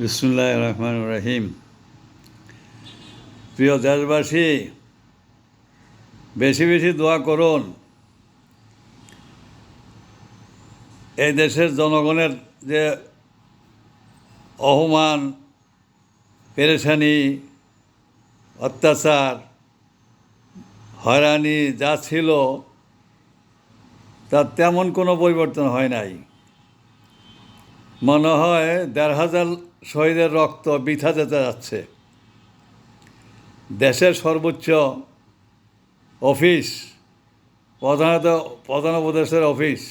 বিসমুল্লাহ রহমান রহিম প্রিয় দেশবাসী, বেশি বেশি দোয়া করুন। এই দেশের জনগণের যে অহমান, পেরেশানি, অত্যাচার, হয়রানি যা ছিল, তার তেমন কোনো পরিবর্তন হয় নাই। মনে হয় দেড় হাজার শহীদের রক্ত বৃথা যেতে যাচ্ছে। দেশের সর্বোচ্চ অফিস, প্রধানত, প্রধান উপদেশের অফিস,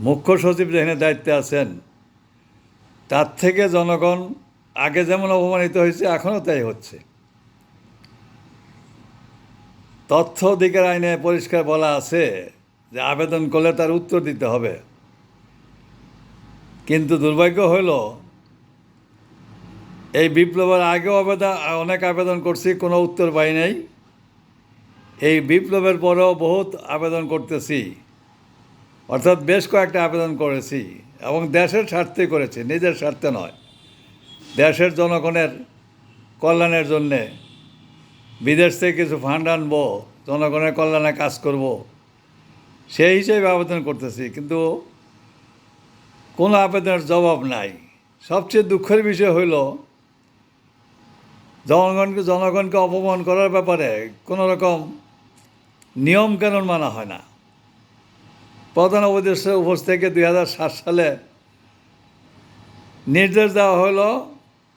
মুখ্য সচিব যেখানে দায়িত্বে আছেন, তার থেকে জনগণ আগে যেমন অপমানিত হয়েছে, এখনও তাই হচ্ছে। তথ্য অধিকার আইনে পরিষ্কার বলা আছে যে আবেদন করলে তার উত্তর দিতে হবে। কিন্তু দুর্ভাগ্য হইল, এই বিপ্লবের আগেও আবেদন অনেক আবেদন করছি, কোনো উত্তর পাই নাই। এই বিপ্লবের পরেও বহুত আবেদন করতেছি। অর্থাৎ বেশ কয়েকটা আবেদন করেছি এবং দেশের স্বার্থে করেছি, নিজের স্বার্থে নয়। দেশের জনগণের কল্যাণের জন্যে বিদেশ থেকে কিছু ফান্ড আনব, জনগণের কল্যাণে কাজ করব, সেই হিসেবে আবেদন করতেছি। কিন্তু কোনো আবেদনের জবাব নাই। সবচেয়ে দুঃখের বিষয় হইল, জনগণকে জনগণকে অপমান করার ব্যাপারে কোনো রকম নিয়মকানুন মানা হয় না। প্রধান উপদেষ্টার উপর থেকে দুই হাজার সাত সালে নির্দেশ দেওয়া হলো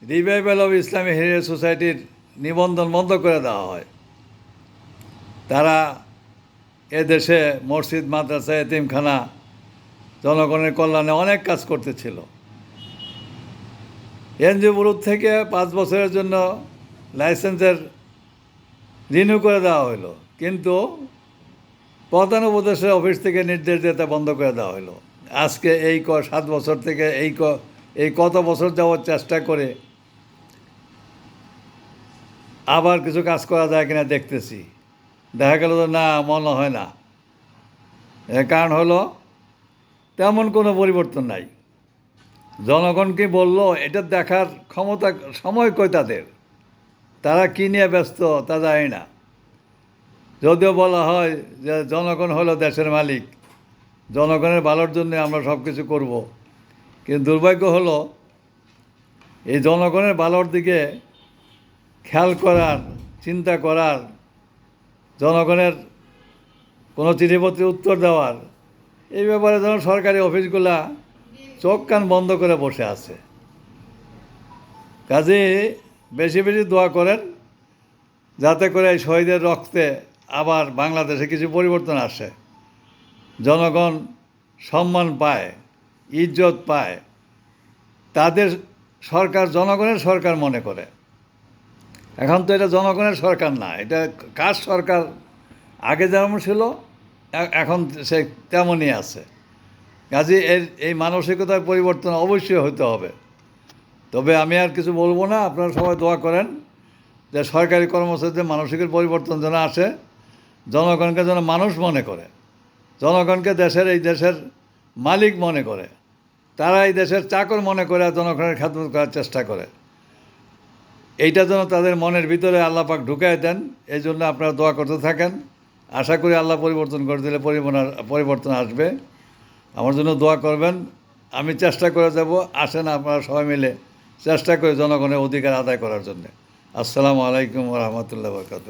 রিভাইভাল অফ ইসলামী হেরিটেজ সোসাইটির নিবন্ধন বন্ধ করে দেওয়া হয়। তারা এদেশে মসজিদ, মাদ্রাসা, এতিমখানা জনগণের কল্যাণে অনেক কাজ করতেছিল। এনজিও বুরুদ থেকে পাঁচ বছরের জন্য লাইসেন্সের রিনিউ করে দেওয়া হলো কিন্তু প্রধান উপদেশের অফিস থেকে নির্দেশ দিতে বন্ধ করে দেওয়া হলো আজকে এই ক, সাত বছর থেকে এই ক, এই কত বছর যাওয়ার চেষ্টা করে আবার কিছু কাজ করা যায় কিনা দেখতেছি। দেখা গেল তো না, মনে হয় না। এর কারণ হলো তেমন কোনো পরিবর্তন নাই। জনগণকে বলল, এটা দেখার ক্ষমতা, সময় কই তাদের? তারা কী নিয়ে ব্যস্ত, তা জানি না। যদিও বলা হয় যে, জনগণ হলো দেশের মালিক। জনগণের ভালোর জন্য আমরা সব কিছু করব। কিন্তু দুর্ভাগ্য হলো, এই জনগণের ভালোর দিকে খেয়াল করার, চিন্তা করার, জনগণের কোনো চিঠিপত্রে উত্তর দেওয়ার এই ব্যাপারে যেন সরকারি অফিসগুলা চোখ কান বন্ধ করে বসে আছে। কাজে বেশি বেশি দোয়া করেন, যাতে করে এই শহীদের রক্তে আবার বাংলাদেশে কিছু পরিবর্তন আসে। জনগণ সম্মান পায়, ইজ্জত পায়। তাদের সরকার জনগণের সরকার মনে করে। এখন তো এটা জনগণের সরকার না, এটা কার সরকার? আগে যেমন ছিল এখন সে তেমনই আছে। কাজে এর, এই মানসিকতার পরিবর্তন অবশ্যই হতে হবে। তবে আমি আর কিছু বলব না, আপনারা সবাই দোয়া করেন যে সরকারি কর্মচারীদের মানসিকের পরিবর্তন যেন আসে, জনগণকে যেন মানুষ মনে করে, জনগণকে দেশের, এই দেশের মালিক মনে করে, তারা এই দেশের চাকর মনে করে জনগণের খ্যাতমত করার চেষ্টা করে। এইটা যেন তাদের মনের ভিতরে আল্লাহ পাক ঢুকাই দেন, এই জন্য আপনারা দোয়া করতে থাকেন। আশা করি আল্লাহ পরিবর্তন করে দিলে পরিবর্তন আসবে। আমার জন্য দোয়া করবেন। আমি চেষ্টা করে যাব, আসেন আপনারা সবাই মিলে চেষ্টা করে জনগণের অধিকার আদায় করার জন্য। আসসালামু আলাইকুম রহমতুল্লাহ বরকাত